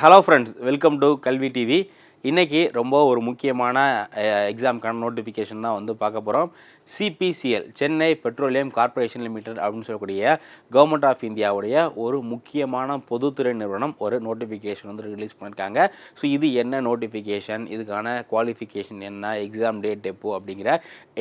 Hello friends welcome to Kalvi TV இன்றைக்கி ரொம்ப ஒரு முக்கியமான எக்ஸாமுக்கான நோட்டிஃபிகேஷன் தான் வந்து பார்க்க போகிறோம் CPCL Chennai petroleum corporation limited அப்படின்னு சொல்லக்கூடிய கவர்மெண்ட் ஆஃப் இந்தியாவுடைய ஒரு முக்கியமான பொதுத்துறை நிறுவனம் ஒரு நோட்டிஃபிகேஷன் வந்து ரிலீஸ் பண்ணியிருக்காங்க ஸோ இது என்ன நோட்டிஃபிகேஷன் இதுக்கான குவாலிஃபிகேஷன் என்ன? எக்ஸாம் டேட் எப்போ? அப்படிங்கிற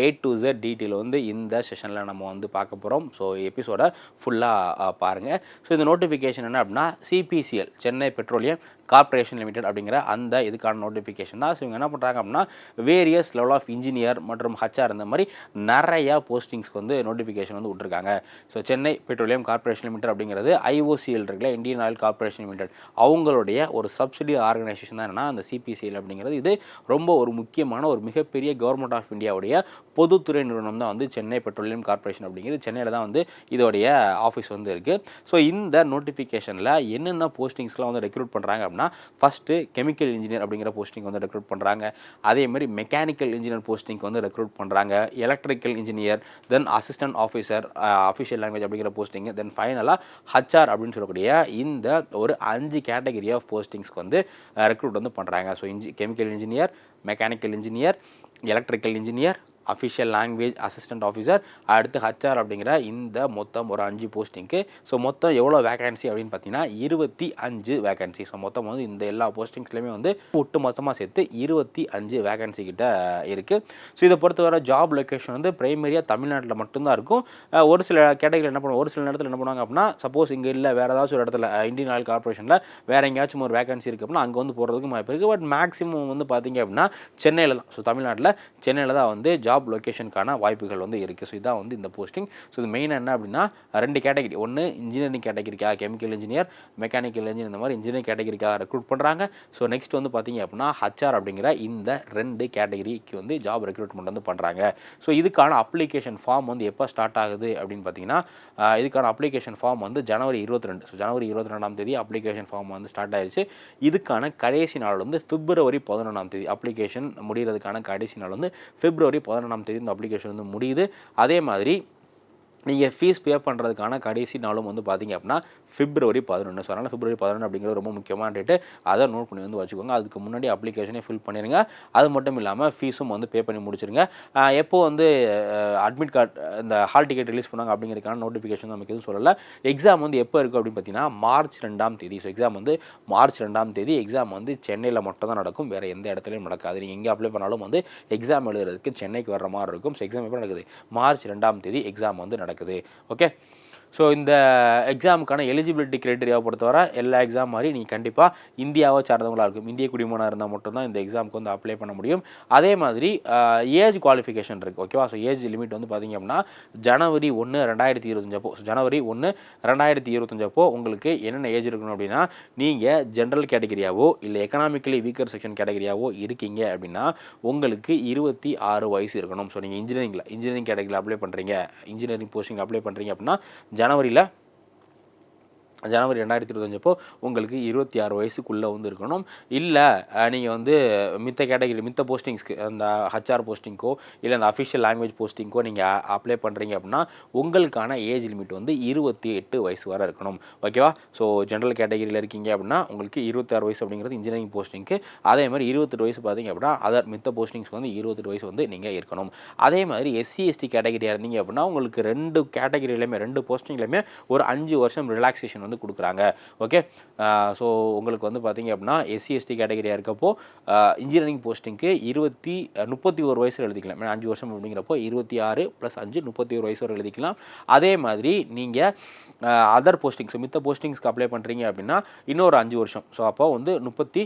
ஏ டு ஜெட் டீட்டெயில் வந்து இந்த செஷனில் நம்ம வந்து பார்க்க போகிறோம் ஸோ எபிசோடை ஃபுல்லாக பாருங்கள் ஸோ இந்த நோட்டிஃபிகேஷன் என்ன அப்படின்னா CPCL Chennai petroleum corporation limited அப்படிங்கிற அந்த இதுக்கான நோட்டிஃபிகேஷன் தான். ஸோ இவங்க என்ன பண்ணுறாங்க அப்படின்னா வேரியஸ் லெவல் ஆஃப் இன்ஜினியர் மற்றும் ஹச்ஆர் இந்த மாதிரி நிறையா போஸ்டிங்ஸ்க்கு வந்து நோட்டிஃபிகேஷன் வந்து விட்ருக்காங்க so Chennai petroleum corporation limited அப்படிங்கிறது ஐஓசிஎல் இருக்குல்ல இந்தியன் ஆயில் கார்ப்பரேஷன் லிமிடெட் அவங்களுடைய ஒரு சப்சிடி ஆர்கனைசேஷன் தான் என்னன்னா அந்த சிபிசிஎல் அப்படிங்கிறது. இது ரொம்ப ஒரு முக்கியமான ஒரு மிகப்பெரிய கவர்மெண்ட் ஆஃப் இந்தியாவுடைய பொதுத்துறை நிறுவனம் தான் வந்து சென்னை பெட்ரோலியம் கார்ப்பரேஷன் அப்படிங்கிறது. சென்னையில் தான் வந்து இதோடைய ஆஃபீஸ் வந்து இருக்குது ஸோ இந்த நோட்டிஃபிகேஷனில் என்னென்ன போஸ்டிங்ஸ்லாம் வந்து ரெக்ரூட் பண்ணுறாங்க அப்படின்னா ஃபஸ்ட்டு கெமிக்கல் இன்ஜினியர் அப்படிங்கிற போஸ்டிங் வந்து ரெக்ரூட் பண்ணுறாங்க அதே மாதிரி மெக்கானிக்கல் இன்ஜினியர் போஸ்டிங்க்கு வந்து ரெக்ரூட் பண்ணுறாங்க electrical engineer then assistant officer official language அப்படிங்கிற போஸ்டிங் தென் ஃபைனலாக ஹச்ஆர் அப்படின்னு சொல்லக்கூடிய இந்த ஒரு அஞ்சு கேட்டகரி ஆஃப் போஸ்டிங்ஸ்க்கு வந்து ரெக்ரூட் வந்து பண்ணுறாங்க so இன்ஜி chemical engineer mechanical engineer electrical engineer official language assistant officer அடுத்து ஹச்ஆர் அப்படிங்கிற இந்த மொத்தம் ஒரு அஞ்சு போஸ்டிங்க்கு ஸோ மொத்தம் எவ்வளோ வேகன்சி அப்படின்னு பார்த்தீங்கன்னா இருபத்தி அஞ்சு வேகன்சி ஸோ மொத்தம் வந்து இந்த எல்லா போஸ்டிங்ஸ்லையுமே வந்து ஒட்டு மொத்தமாக சேர்த்து இருபத்தி அஞ்சு வேகன்சி கிட்ட இருக்குது ஸோ இதை பொறுத்தவரை ஜாப் லொக்கேஷன் வந்து பிரைமரியாக தமிழ்நாட்டில் மட்டும்தான் இருக்கும். ஒரு சில கேட்டகரியில் என்ன பண்ணுவோம் ஒரு சில இடத்துல என்ன பண்ணுவாங்க அப்படின்னா சப்போஸ் இங்கே இல்லை வேறு ஏதாச்சும் ஒரு இடத்துல இந்தியன் ஆயில் கார்பரேஷனில் வேறு எங்கேயாச்சும் ஒரு வேகன்சி இருக்குது அப்படின்னா அங்கே வந்து போகிறதுக்கு வாய்ப்பு இருக்குது பட் மேக்ஸிமம் வந்து பார்த்தீங்க அப்படின்னா சென்னையில் தான். ஸோ தமிழ்நாட்டில் சென்னையில் தான் வந்து ஜாப் லொக்கேஷனுக்கான வாய்ப்புகள் வந்து இருக்குது ஸோ இதான் வந்து இந்த போஸ்டிங் ஸோ இது மெயின் என்ன அப்படின்னா ரெண்டு கேட்டகரி ஒன்று இன்ஜினியரிங் கேட்டகரிக்காக கெமிக்கல் இன்ஜினியர் மெக்கானிக்கல் இன்ஜினியர் இந்த மாதிரி இன்ஜினியரிங் கேட்டகரிக்காக ரெக்ரூட் பண்ணுறாங்க ஸோ நெக்ஸ்ட் வந்து பார்த்தீங்க அப்படின்னா ஹச்ஆர் அப்படிங்கிற இந்த ரெண்டு கேட்டகரிக்கு வந்து ஜாப் ரெக்ரூட்மெண்ட் வந்து பண்ணுறாங்க ஸோ இதுக்கான அப்ளிகேஷன் ஃபார்ம் வந்து எப்போ ஸ்டார்ட் ஆகுது அப்படின்னு பார்த்தீங்கன்னா இதுக்கான அப்ளிகேஷன் ஃபார்ம் வந்து ஜனவரி இருபத்தி ரெண்டு ஸோ ஜனவரி இருபத்தி ரெண்டாம் தேதி அப்ளிகேஷன் ஃபார்ம் வந்து ஸ்டார்ட் ஆயிடுச்சு இதுக்கான கடைசி நாள் வந்து பிப்ரவரி பதினொன்றாம் தேதி. அப்ளிகேஷன் முடிகிறதுக்கான கடைசி நாள் வந்து பிப்ரவரி பதினொன்றாம் தேதி இந்த அப்ளிகேஷன் வந்து முடியுது. அதே மாதிரி நீங்கள் ஃபீஸ் பே பண்ணுறதுக்கான கடைசி நாளும் வந்து பார்த்தீங்க அப்படின்னா பிப்ரவரி பதினொன்று ஸோ அதனால் பிப்ரவரி பதினொன்று அப்படிங்கிறது ரொம்ப முக்கியமான டேட்டு அதை நோட் பண்ணி வந்து வச்சுக்கோங்க. அதுக்கு முன்னாடி அப்ளிகேஷனே ஃபில் பண்ணிடுங்க அது மட்டும் இல்லாமல் ஃபீஸும் வந்து பே பண்ணி முடிச்சிருங்க. எப்போது எப்போ வந்து அட்மிட் கார்டு இந்த ஹால் டிக்கெட் ரிலீஸ் பண்ணாங்க அப்படிங்கிறதுக்கான நோட்டிஃபிகேஷன் நமக்கு எதுவும் சொல்லலை. எக்ஸாம் வந்து எப்போ இருக்குது அப்படின்னு பார்த்தீங்கன்னா மார்ச் ரெண்டாம் தேதி. ஸோ எக்ஸாம் வந்து மார்ச் ரெண்டாம் தேதி. எக்ஸாம் வந்து சென்னையில் மட்டும் தான் நடக்கும். வேறு எந்த இடத்துலையும் நடக்காது. நீங்கள் எங்கே அப்ளை பண்ணாலும் வந்து எக்ஸாம் எழுதுறதுக்கு சென்னைக்கு வர்ற மாதிரி இருக்கும். ஸோ எக்ஸாம் எப்போ நடக்குது? மார்ச் ரெண்டாம் தேதி எக்ஸாம் வந்து நடக்குது. ஓகே ஸோ இந்த எக்ஸாமுக்கான எலிஜிபிலிட்டி கிரைட்டீரியாவை பொறுத்தவரை எல்லா எக்ஸாம் மாதிரி நீங்கள் கண்டிப்பாக இந்தியாவை சார்ந்தவங்களாக இருக்கும் இந்திய குடிமகனாக இருந்தால் மட்டும்தான் இந்த எக்ஸாமுக்கு வந்து அப்ளை பண்ண முடியும். அதே மாதிரி ஏஜ் குவாலிஃபிகேஷன் இருக்குது ஓகேவா ஸோ ஏஜ் லிமிட் வந்து பார்த்தீங்க அப்படின்னா ஜனவரி ஒன்று ரெண்டாயிரத்தி இருபத்தஞ்சப்போ. ஸோ ஜனவரி ஒன்று ரெண்டாயிரத்தி இருபத்தஞ்சப்போ உங்களுக்கு என்னென்ன ஏஜ் இருக்கணும் அப்படின்னா நீங்கள் ஜென்ரல் கேட்டகரியாவோ இல்லை எக்கனாமிக்கலி வீக்கர் செக்ஷன் கேட்டகரியாவோ இருக்கீங்க அப்படின்னா உங்களுக்கு இருபத்தி ஆறு வயசு இருக்கணும். ஸோ நீங்கள் இன்ஜினியரிங்கில் இன்ஜினியரிங் கேட்டகரியில் அப்ளை பண்ணுறீங்க இன்ஜினியரிங் போஸ்டிங் அப்ளை பண்ணுறீங்க அப்படின்னா ஜனவரியில் ஜனவரி ரெண்டாயிரத்தி இருபத்தஞ்சப்போ உங்களுக்கு இருபத்தி ஆறு வயசுக்குள்ளே வந்து இருக்கணும் இல்லை நீங்கள் வந்து மித்த கேட்டகரி மித்த போஸ்டிங்ஸ்க்கு அந்த ஹச்ஆர் போஸ்டிங்க்கோ இல்லை அந்த அஃபிஷியல் லாங்குவேஜ் போஸ்டிங்க்கோ நீங்கள் அப்ளை பண்ணுறீங்க அப்படின்னா உங்களுக்கான ஏஜ் லிமிட் வந்து இருபத்தி எட்டு வயசு வரை இருக்கணும். ஓகேவா ஸோ ஜென்ரல் கேட்டகரியில் இருக்கீங்க அப்படின்னா உங்களுக்கு இருபத்தாறு வயசு அப்படிங்கிறது இன்ஜினியரிங் போஸ்டிங்க்கு அதே மாதிரி இருபத்தெட்டு வயசு பார்த்தீங்க அப்படின்னா அதர் மித்த போஸ்டிங்ஸ்க்கு வந்து இருபத்தெட்டு வயசு வந்து நீங்கள் இருக்கணும். அதே மாதிரி எஸ்சி எஸ்டி கேட்டகரியாக இருந்தீங்க அப்படின்னா உங்களுக்கு ரெண்டு கேட்டகரியிலையுமே ரெண்டு போஸ்டிங்லையுமே ஒரு அஞ்சு வருஷம் ரிலாக்ஸேஷன் வந்து கொடுக்குறாங்க. ஓகே ஸோ உங்களுக்கு வந்து பார்த்தீங்க அப்படின்னா எஸ்சி எஸ்டி கேட்டகரியாக இருக்கப்போ இன்ஜினியரிங் போஸ்டிங்க்கு இருபத்தி முப்பத்தி ஒரு வயசில் எழுதிக்கலாம். அஞ்சு வருஷம் அப்படிங்கிறப்போ இருபத்தி ஆறு ப்ளஸ் அஞ்சு முப்பத்தி ஒரு வயசு வரை எழுதிக்கலாம். அதே மாதிரி நீங்கள் அதர் போஸ்டிங்ஸ் மித்த போஸ்டிங்ஸ்க்கு அப்ளை பண்ணுறீங்க அப்படின்னா இன்னொரு அஞ்சு வருஷம். ஸோ அப்போ வந்து முப்பத்தி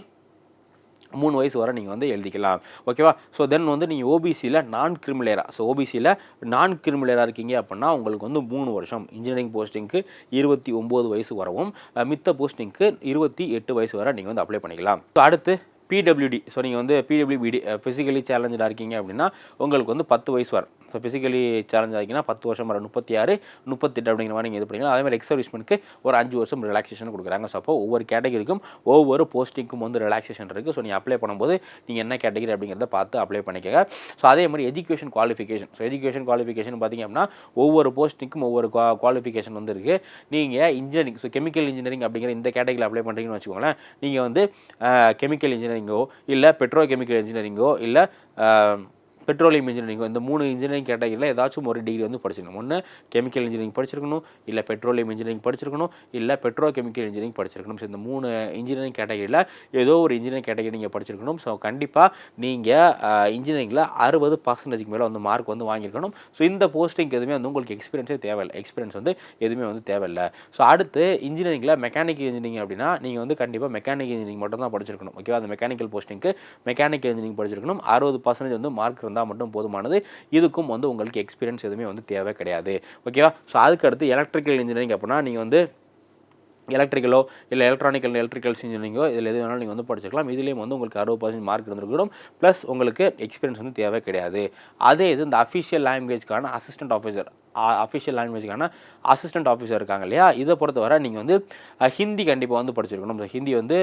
மூணு வயசு வரை நீங்கள் வந்து எழுதிக்கலாம். ஓகேவா ஸோ தென் வந்து நீங்கள் ஓபிசியில் நான் கிரிமிலேயராக ஸோ ஓபிசியில் நான் கிரிமிலேயராக இருக்கீங்க அப்படின்னா உங்களுக்கு வந்து மூணு வருஷம். இன்ஜினியரிங் போஸ்டிங்க்கு இருபத்தி ஒம்பது வயசு வரவும் மித்த போஸ்டிங்க்கு இருபத்தி எட்டு வயசு வரை நீங்கள் வந்து அப்ளை பண்ணிக்கலாம். ஸோ அடுத்து பிடபிள்யூடி ஸோ நீங்கள் வந்து பிடபிள்யூபிடி ஃபிசிக்கலி சேலஞ்சாக இருக்கீங்க அப்படின்னா உங்களுக்கு வந்து பத்து வயசு வரும். ஸோ ஃபிசிக்கலி சேலஞ்சாக ஆகிங்கன்னா பத்து வருஷம் வர முப்பத்தி ஆறு முப்பத்தெட்டு அப்படிங்கிற மாதிரி நீங்கள் இது பண்ணிக்கலாம். அதே மாதிரி எக்ஸ் சர்வீஸ்மெண்ட்க்கு ஒரு அஞ்சு வருஷம் ரிலாக்ஸேஷன் கொடுக்குறாங்க. ஸோ அப்போ ஒவ்வொரு கேட்டகரிக்கும் ஒவ்வொரு போஸ்டிங்க்கும் வந்து ரிலாக்ஸேஷன் இருக்குது ஸோ நீங்கள் அப்ளை பண்ணும்போது நீங்கள் என்ன கேட்டகரி அப்படிங்கிறத பார்த்து அப்ளை பண்ணிக்கங்க. ஸோ அதே மாதிரி education qualification so education qualification பார்த்தீங்க அப்படின்னா ஒவ்வொரு போஸ்டிங்க்கும் ஒவ்வொரு குவாலிஃபிகேஷன் வந்து இருக்குது நீங்கள் இன்ஜினியரிங் ஸோ கெமிக்கல் இன்ஜினியரிங் அப்படிங்கிற இந்த கேட்டகரியில் அப்ளை பண்ணுறீங்கன்னு வச்சுக்கோங்களேன் நீங்கள் வந்து கெமிக்கல் இன்ஜினியரிங் இன்ஜினியரிங்கோ இல்லை பெட்ரோ கெமிக்கல் இன்ஜினியரிங்கோ இல்லை பெட்ரோலியம் இன்ஜினியரிங் இந்த மூணு இன்ஜினியரிங் கேட்டகரியில் ஏதாச்சும் ஒரு டிகிரி வந்து படிச்சிருக்கணும் ஒன்று கெமிக்கல் இன்ஜினியரிங் படிச்சிருக்கணும் இல்லை பெட்ரோலியம் இன்ஜினியரிங் படிச்சிருக்கணும் இல்லை பெட்ரோ கெமிக்கல் இன்ஜினியரிங் படிச்சிருக்கணும். ஸோ இந்த மூணு இன்ஜினியரிங் கேட்டகரியில் ஏதோ ஒரு இன்ஜினியரிங் கேட்டகரி நீங்கள் படிச்சிருக்கணும். ஸோ கண்டிப்பாக நீங்கள் இன்ஜினியரிங்கில் அறுபது பர்சன்டேஜ்க்கு மேலே வந்து மார்க் வந்து வாங்கியிருக்கணும். ஸோ இந்த போஸ்டிங்க்கு எதுவுமே வந்து உங்களுக்கு எக்ஸ்பீரியன்ஸே தேவையில்லை. எக்ஸ்பீரியன்ஸ் வந்து எதுவுமே வந்து தேவையில்லை. ஸோ அடுத்து இன்ஜினியரிங்கில் மெக்கானிக்கல் இன்ஜினியரிங் அப்படின்னா நீங்கள் வந்து கண்டிப்பாக மெக்கானிக்கல் இன்ஜினியரிங் மட்டும் தான் படிச்சிருக்கணும் ஓகேவா அந்த மெக்கானிக்கல் போஸ்டிங்க்கு மெக்கானிக்கல் இன்ஜினியரிங் படிச்சிருக்கணும். அறுபது பர்சன்டேஜ் வந்து மார்க் இருந்தால் மட்டும் போதுமானது. இதுக்கும் வந்து உங்களுக்கு எக்ஸ்பீரியன்ஸ் எதுவுமே வந்து தேவை கிடையாது. ஓகேவா ஸோ அதுக்கு அடுத்து எலக்ட்ரிக்கல் இன்ஜினியரிங் அப்படின்னா நீங்கள் வந்து எலக்ட்ரிக்கலோ இல்லை எலக்ட்ரானிக்கல் எலக்ட்ரிக்கல்ஸ் இன்ஜினியரிங்கோ இதில் எது வேணாலும் நீங்கள் வந்து படிச்சிருக்கலாம் இதுலேயும் வந்து உங்களுக்கு அறுபது பர்சன்ட் மார்க் இருந்திருக்கணும் ப்ளஸ் உங்களுக்கு எக்ஸ்பீரியன்ஸ் வந்து தேவை கிடையாது. அதே இது இந்த அஃபிஷியல் லாங்குவேஜ்க்கான அசிஸ்டன்ட் ஆஃபீஸர் அஃபிஷியல் லாங்குவேஜ்க்கான அசிஸ்டன்ட் ஆஃபீஸர் இருக்காங்க இல்லையா? இதை பொறுத்தவரை நீங்கள் வந்து ஹிந்தி கண்டிப்பாக வந்து படிச்சிருக்கணும். ஸோ ஹிந்தி வந்து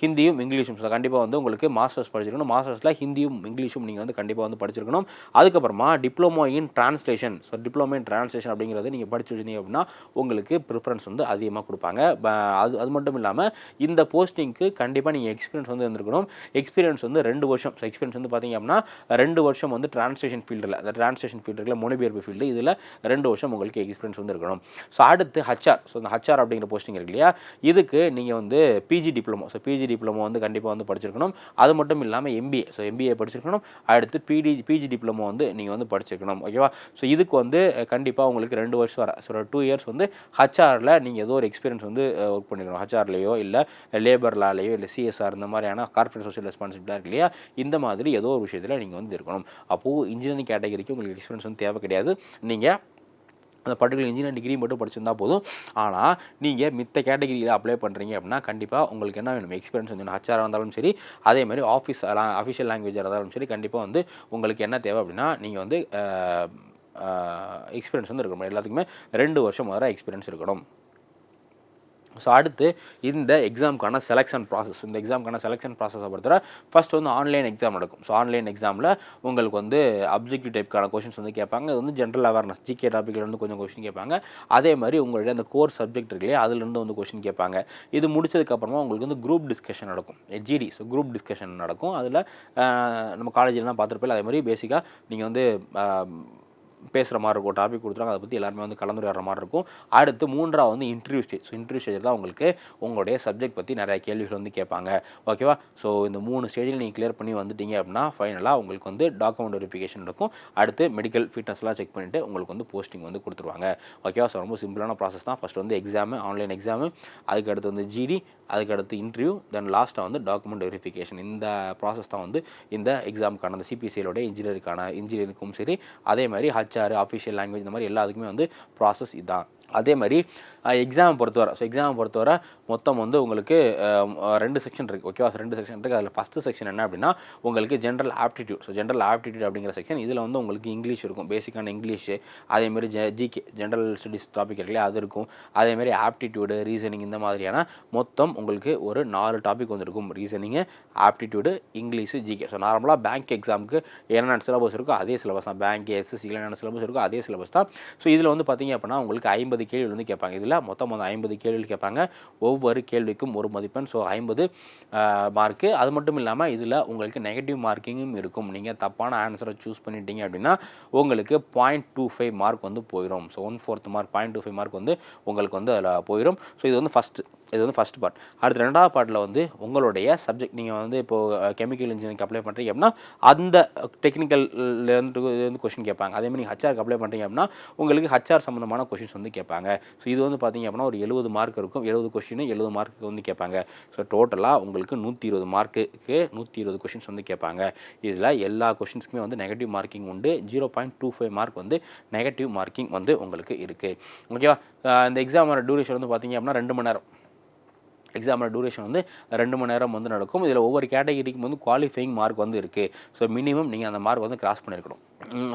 ஹிந்தியும் இங்கிலீஷும். கண்டிப்பாக வந்து உங்களுக்கு மாஸ்டர்ஸ் படிச்சிருக்கணும். மாஸ்டர்ஸில் ஹிந்தியும் இங்கிலீஷும் நீங்கள் வந்து கண்டிப்பாக வந்து படிச்சிருக்கணும். அதுக்கப்புறமா diploma in translation so diploma in translation அப்படிங்கிறது நீங்கள் படிச்சு வச்சிருந்தீங்க அப்படின்னா உங்களுக்கு ப்ரிஃபரன்ஸ் வந்து அதிகமாக கொடுப்பாங்க. ப- அது அது மட்டும் இல்லாமல் இந்த போஸ்டிங்க்கு கண்டிப்பாக நீங்கள் எக்ஸ்பீரியன்ஸ் வந்து இருந்திருக்கணும். எக்ஸ்பீரியன்ஸ் வந்து ரெண்டு வருஷம். ஸோ எக்ஸ்பீரியன்ஸ் வந்து பார்த்தீங்க அப்படின்னா ரெண்டு வருஷம் வந்து ட்ரான்ஸ்லேஷன் ஃபீல்டில் அந்த ட்ரான்ஸ்லேஷன் ஃபீல்டில் மொழிபெயர்ப்பு ஃபீல்டு இதில் ரெண்டு வருஷம் உங்களுக்கு எக்ஸ்பீரியன்ஸ் வந்து இருக்கணும். ஸோ அடுத்து ஹச்ஆர் ஸோ இந்த ஹச்ஆர் அப்படிங்கிற போஸ்டிங் இருக்கு இல்லையா? இதுக்கு நீங்கள் வந்து PG diploma so PG diploma வந்து கண்டிப்பாக வந்து படிச்சிருக்கணும். அது மட்டும் இல்லாமல் எம்பிஏ ஸோ எம்பிஏ படிச்சிருக்கணும். அடுத்து பிடி பிஜி டிப்ளமோ வந்து நீங்கள் வந்து படிச்சிருக்கணும். ஓகேவா ஸோ இதுக்கு வந்து கண்டிப்பாக உங்களுக்கு ரெண்டு வருஷம் வர. ஸோ டூ இயர்ஸ் வந்து ஹச்ஆரில் நீங்கள் ஏதோ ஒரு எக்ஸ்பீரியன்ஸ் வந்து ஒர்க் பண்ணிக்கணும் ஹச்ஆர்லேயோ இல்லை லேபர் லாலேயோ இல்லை சிஎஸ்ஆர் இந்த மாதிரியான கார்பரேட் சோஷியல் ரெஸ்பான்சிபிலிட்டி இருக்கு இல்லையா? இந்த மாதிரி ஏதோ ஒரு விஷயத்தில் நீங்கள் வந்து இருக்கணும். அப்போது இன்ஜினியரிங் கேட்டகரிக்கு உங்களுக்கு எக்ஸ்பீரியன்ஸ் வந்து தேவை கிடையாது. நீங்கள் அந்த பர்டிகுலர் இன்ஜினியர் டிகிரி மட்டும் படிச்சிருந்தா போதும். ஆனால் நீங்கள் மித்த கேட்டகிரியில் அப்ளை பண்ணுறீங்க அப்படின்னா கண்டிப்பாக உங்களுக்கு என்ன வேணும் எக்ஸ்பீரியன்ஸ் வந்து ஹச்சாராக இருந்தாலும் சரி அதே மாதிரி ஆஃபீஸ் அஃபிஷியல் லாங்குவேஜாக இருந்தாலும் சரி கண்டிப்பாக வந்து உங்களுக்கு என்ன தேவை அப்படின்னா நீங்கள் வந்து எக்ஸ்பீரியன்ஸ் வந்து இருக்கணும். எல்லாத்துக்குமே ரெண்டு வருஷம் வர எக்ஸ்பீரியன்ஸ் இருக்கணும். ஸோ அடுத்து இந்த எக்ஸாமுக்கான செலெக்ஷன் ப்ராசஸ் இந்த எக்ஸாமுக்கான செலெக்ஷன் ப்ராசஸை பொறுத்தவரை ஃபஸ்ட் வந்து ஆன்லைன் எக்ஸாம் நடக்கும் ஸோ ஆன்லைன் எக்ஸாமில் உங்களுக்கு வந்து அப்ஜெக்டிவ் டைப்க்கான கொஷின்ஸ் வந்து கேட்பாங்க. அது வந்து ஜென்ரல் அவேர்னஸ் ஜிகே டாப்பிக்லேருந்து கொஞ்சம் கொஷின் கேட்பாங்க. அதே மாதிரி உங்களுடைய அந்த கோர் சப்ஜெக்ட் இருக்குல்லையே அதுலேருந்து வந்து கொஷின் கேட்பாங்க. இது முடிச்சதுக்கப்புறமா உங்களுக்கு வந்து குரூப் டிஸ்கஷன் நடக்கும். ஜிடி ஸோ குரூப் டிஸ்கஷன் நடக்கும். அதில் நம்ம காலேஜ்லாம் பார்த்துருப்போம் அதே மாதிரி பேசிக்காக நீங்கள் வந்து பேசுகிற மாதிரி இருக்கும் டாபிக் கொடுத்துருவாங்க அதை பற்றி எல்லாருமே வந்து கலந்துரையாடுற மாதிரி இருக்கும். அடுத்து மூன்றாவது வந்து இன்டர்வியூ ஸ்டேஜ் ஸோ இன்டர்வியூ ஸ்டேஜில் தான் உங்களுக்கு உங்களுடைய சப்ஜெக்ட் பற்றி நிறைய கேள்விகள் வந்து கேட்பாங்க. ஓகேவா ஸோ இந்த மூணு ஸ்டேஜில் நீங்கள் கிளியர் பண்ணி வந்துட்டீங்க அப்படின்னா ஃபைனலாக உங்களுக்கு வந்து டாக்குமெண்ட் வெரிஃபிகேஷன் இருக்கும் அடுத்து மெடிக்கல் ஃபிட்னஸ்லாம் செக் பண்ணிவிட்டு உங்களுக்கு வந்து போஸ்டிங் வந்து கொடுத்துருவாங்க. ஓகேவா ஸோ ரொம்ப சிம்பிளான ப்ராசஸ் தான். ஃபஸ்ட் வந்து எக்ஸாமு ஆன்லைன் எக்ஸாமு அதுக்கடுத்து வந்து ஜிடி அதுக்கடுத்து இன்டர்வியூ தென் லாஸ்ட்டாக வந்து டாக்குமெண்ட் வெரிஃபிகேஷன் இந்த ப்ராசஸ் தான் வந்து இந்த எக்ஸாமுக்கான அந்த சிபிசிஎலோட இன்ஜினியருக்கான இன்ஜினியருக்கும் சரி அதே மாதிரி ஹச் ஹச்ஆர் ஆஃபிஷியல் லாங்குவேஜ் இந்த மாதிரி எல்லாத்துக்குமே வந்து ப்ராசஸ் இதுதான் அதே மாதிரி எக்ஸாம் பொறுத்தவரை ஸோ எக்ஸாம் பொறுத்தவரை மொத்தம் வந்து உங்களுக்கு ரெண்டு செக்ஷன் இருக்குது ஓகேவா ரெண்டு செக்ஷன் இருக்குது அதில் ஃபஸ்ட்டு செக்ஷன் என்ன அப்படின்னா உங்களுக்கு general aptitude so general aptitude அப்படிங்கிற செக்ஷன் இதில் வந்து உங்களுக்கு இங்கிலீஷ் இருக்கும். பேசிக்கான இங்கிலீஷு அதேமாதிரி ஜெ ஜிகே ஜென்ரல் ஸ்டடீஸ் டாபிக் இருக்கு அது இருக்கும். அதேமாதிரி ஆப்டிடியூடு ரீசனிங் இந்த மாதிரியான மொத்தம் உங்களுக்கு ஒரு நாலு டாபிக் வந்துருக்கும் reasoning aptitude English GK so நார்மலாக பேங்க் எக்ஸாமுக்கு என்னென்ன சிலபஸ் இருக்கோ அதே சிலபஸ் தான். பேங்க் எஸ்எஸ்சியில் என்னென்ன சிலபஸ் இருக்கோ அதே சிலபஸ் தான். ஸோ இதில் வந்து பார்த்தீங்க அப்படின்னா உங்களுக்கு ஐம்பது கேள்வி வந்து கேட்பாங்க. இதில் மொத்தம் வந்து ஐம்பது கேள்விகள் கேட்பாங்க. ஒவ்வொரு கேள்விக்கும் ஒரு மதிப்பெண். ஸோ ஐம்பது மார்க்கு அது மட்டும் இல்லாமல் இதில் உங்களுக்கு நெகட்டிவ் மார்க்கிங்கும் இருக்கும். நீங்கள் தப்பான ஆன்சரை சூஸ் பண்ணிட்டீங்க அப்படின்னா உங்களுக்கு பாயிண்ட் டூ ஃபைவ் மார்க் வந்து போயிடும் so one fourth mark point two five mark வந்து உங்களுக்கு வந்து அதில் போயிடும் ஸோ இது வந்து ஃபஸ்ட்டு இது வந்து ஃபஸ்ட் பார்ட் அடுத்து ரெண்டாவது பார்ட்டில் வந்து உங்களுடைய சப்ஜெக்ட் நீங்கள் வந்து இப்போது கெமிக்கல் இன்ஜினியரிங் அப்ளை பண்ணுறீங்க அப்படின்னா அந்த டெக்னிக்கல்லேருந்து வந்து கொஷின் கேட்பாங்க. அதேமாதிரி மாதிரி ஹச்ஆருக்கு அப்ளை பண்ணுறீங்க அப்படின்னா உங்களுக்கு ஹச்ஆர் சம்மந்தமான கொஷின்ஸ் வந்து கேட்பாங்க. ஸோ இது வந்து பார்த்தீங்க அப்படின்னா ஒரு எழுபது மார்க் இருக்கும். எழுபது கொஷின் எழுபது மார்க்கு வந்து கேட்பாங்க. ஸோ டோட்டலாக உங்களுக்கு நூற்றி இருபது மார்க்குக்கு நூற்றி இருபது கொஷின்ஸ் வந்து கேட்பாங்க. இதில் எல்லா கொஷின்ஸ்க்குமே வந்து நெகட்டிவ் மார்க்கிங் உண்டு. Zero point two five mark வந்து நெகட்டிவ் மார்க்கிங் வந்து உங்களுக்கு இருக்குது ஓகேவா இந்த எக்ஸாமோட டூரேஷன் வந்து பார்த்தீங்க அப்படின்னா ரெண்டு மணி நேரம். எக்ஸாமோட டூரேஷன் வந்து ரெண்டு மணி நேரம் வந்து நடக்கும். இதில் ஒவ்வொரு கேட்டகிரிக்கும் வந்து குவாலிஃபைங் மார்க் வந்து இருக்குது ஸோ மினிமம் நீங்கள் அந்த மார்க் வந்து கிராஸ் பண்ணியிருக்கணும்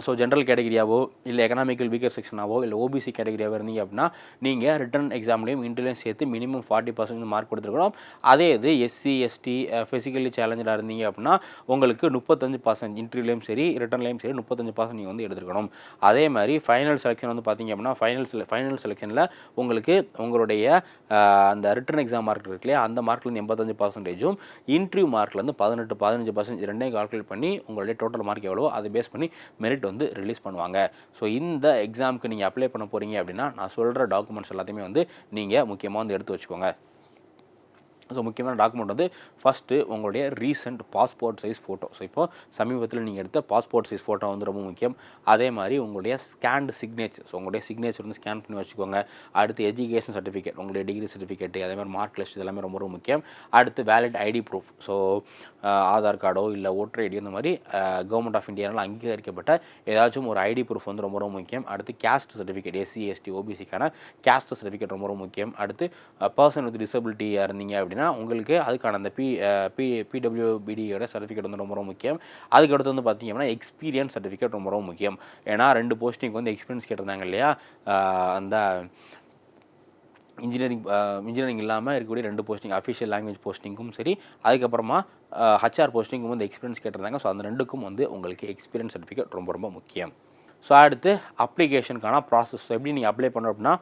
ஸோ ஜென்ரல் கேட்டகிரியாவோ இல்லை எக்கனாமிக்கல் வீக்கர் செக்ஷனாவோ இல்லை ஓபிசி கேட்டகிரியாவோ இருந்தீங்க அப்படின்னா நீங்கள் ரிட்டன் எக்ஸாம்லேயும் இன்டர்லையும் சேர்த்து மினிமம் ஃபார்ட்டி பர்சன்ட் மார்க் கொடுத்துருக்கணும். அதே இது எஸ்சி எஸ்டி ஃபிசிக்கலி சேலஞ்சடாக இருந்தீங்க அப்படின்னா உங்களுக்கு முப்பத்தஞ்சு பர்சன்ட் இன்டர்வியூலையும் சரி ரிட்டர்ன்லையும் சரி முப்பத்தஞ்சு பர்சன்ட் நீங்கள் வந்து எடுத்துருக்கணும். அதே மாதிரி ஃபைனல் செலெக்ஷன் வந்து பார்த்தீங்க அப்படின்னா ஃபைனல் ஃபைனல் செலெக்ஷனில் உங்களுக்கு உங்களுடைய அந்த ரிட்டன் எக்ஸாம் மார்க் இருக்கு இல்லையா அந்த மார்க்லேருந்து எண்பத்தஞ்சு பர்சன்டேஜும் இன்டர்வியூ மார்க்லேருந்து பதினெட்டு பதினஞ்சு பர்சன்ட் ரெண்டையும் கால்குலேட் பண்ணி உங்களுடைய டோட்டல் மார்க் எவ்வளோ அதை பேஸ் பண்ணி மெரிட் வந்து ரிலீஸ் பண்ணுவாங்க. ஸோ இந்த எக்ஸாமுக்கு நீங்கள் அப்ளை பண்ண போகிறீங்க அப்படின்னா நான் சொல்கிற டாக்குமெண்ட்ஸ் எல்லாத்தையுமே வந்து நீங்கள் முக்கியமாக வந்து எடுத்து வச்சுக்கோங்க. ஸோ முக்கியமான டாக்குமெண்ட் வந்து ஃபஸ்ட்டு உங்களுடைய recent passport size photo so இப்போ சமீபத்தில் நீங்கள் எடுத்த பாஸ்போர்ட் சைஸ் ஃபோட்டோ வந்து ரொம்ப முக்கியம். அதே மாதிரி உங்களுடைய ஸ்கேன்டு சிக்னேச்சர் ஸோ உங்களுடைய சிக்னேச்சர் வந்து ஸ்கேன் பண்ணி வச்சுக்கோங்க. அடுத்து எஜுகேஷன் சர்டிஃபிகேட் உங்களுடைய டிகிரி சர்டிஃபிகேட் அதே மாதிரி மார்க் லிஸ்ட் இதெல்லாமே ரொம்ப ரொம்ப முக்கியம். அடுத்து valid ID proof so Aadhaar கார்டோ இல்லை ஓட்டர் ஐடியோ இந்த மாதிரி கவர்மெண்ட் ஆஃப் இந்தியாவில் அங்கீகரிக்கப்பட்ட ஏதாச்சும் ஒரு ஐடி ப்ரூஃப் வந்து ரொம்ப ரொம்ப முக்கியம். அடுத்து கேஸ்ட் சர்டிஃபிகேட் எஸ்சி எஸ்டி ஓபிசிக்கான கேஸ்ட் சர்டிஃபிகேட் ரொம்ப ரொம்ப முக்கியம். அடுத்து பர்சன் வித் டிசபிலிட்டியாக இருந்தீங்க அப்படின்னா உங்களுக்கு அதுக்கான அந்த பி பி பிடபிள்யூபிடியோட சர்டிஃபிகேட் வந்து ரொம்ப ரொம்ப முக்கியம். அதுக்கு அடுத்து வந்து பார்த்திங்க அப்படின்னா எக்ஸ்பீரியன்ஸ் சர்டிஃபிகேட் ரொம்ப ரொம்ப முக்கியம். ஏன்னா ரெண்டு போஸ்டிங் வந்து எக்ஸ்பீரியன்ஸ் கேட்டிருந்தாங்க இல்லையா? அந்த இன்ஜினியரிங் இன்ஜினியரிங் இல்லாமல் இருக்கக்கூடிய ரெண்டு போஸ்டிங் அஃபிஷியல் லாங்குவேஜ் போஸ்டிங்கும் சரி அதுக்கப்புறமா ஹச்ஆர் போஸ்டிங்கும் வந்து எக்ஸ்பீரியன்ஸ் கேட்டிருந்தாங்க. ஸோ அந்த ரெண்டுக்கும் வந்து உங்களுக்கு எக்ஸ்பீரியன்ஸ் சர்டிஃபிகேட் ரொம்ப ரொம்ப முக்கியம். ஸோ அடுத்து அப்ளிகேஷனுக்கான ப்ராசஸ் எப்படி நீங்கள் அப்ளை பண்ணணும் அப்படின்னா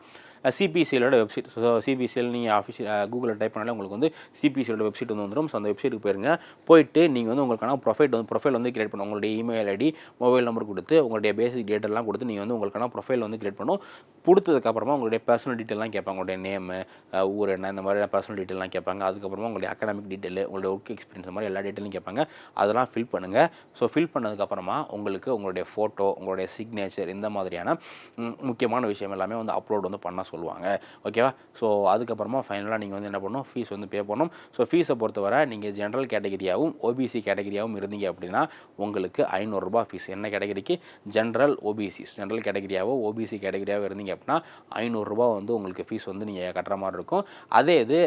சிபிசிஎலோட வெப்சைட் ஸோ சிபிசிஎல் நீங்கள் ஆஃபீஷியல் கூகுளில் டைப் பண்ணாலே உங்களுக்கு வந்து சிபிசிஎலோட வெப்சைட் வந்து வந்துடும் ஸோ அந்த வெப்சைட்டுக்கு போயிருங்க. போயிட்டு நீங்கள் வந்து உங்களுக்கான ப்ரொஃபைல் வந்து ப்ரொஃபைல் வந்து கிரியேட் பண்ணும். உங்களுடைய இமெயில் ஐடி மொபைல் நம்பர் கொடுத்து உங்களுடைய பேசிக் டேட்டெல்லாம் கொடுத்து நீங்கள் வந்து உங்களுக்கான ப்ரொஃபைல் வந்து கிரியேட் பண்ணும். கொடுத்ததுக்கப்புறமா உங்களுடைய பர்சனல் டீட்டெயிலாம் கேட்பாங்க. உங்களுடைய நேமு ஊர் என்ன இந்த மாதிரி பர்சனல் டீட்டெயிலாம் கேட்பாங்க. அதுக்கப்புறமா உங்களுடைய அகாடமிக் டீட்டெயில் உங்களுடைய ஒர்க் எக்ஸ்பீரியன்ஸ் மாதிரி எல்லா டீட்டெயிலும் கேட்பாங்க. அதெல்லாம் ஃபில் பண்ணுங்கள் ஸோ ஃபில் பண்ணதுக்கப்புறமா உங்களுக்கு உங்களுடைய ஃபோட்டோ உங்களுடைய சிக்னேச்சர் இந்த மாதிரியான முக்கியமான விஷயம் எல்லாமே வந்து அப்லோட் வந்து பண்ண சொல்லுவாங்க. ஓகேவா ஸோ அதுக்கப்புறமா ஃபைனலாக நீங்கள் வந்து என்ன பண்ணணும்? ஃபீஸ் வந்து பே பண்ணணும். ஸோ ஃபீஸை பொறுத்தவரை நீங்கள் ஜென்ரல் கேட்டகரியாகவும் ஓபிசி கேட்டகரியாகவும் இருந்தீங்க அப்படின்னா உங்களுக்கு ஐநூறுரூபா ஃபீஸ் என்ன கேட்டகரிக்கு ஜென்ரல் ஓபிசி ஜென்ரல் கேட்டகரியாவோ ஓபிசி கேட்டகரியாவோ இருந்தீங்க அப்படின்னா ஐநூறுரூபா வந்து உங்களுக்கு ஃபீஸ் வந்து நீங்கள் கட்டுற மாதிரி இருக்கும். அதே இது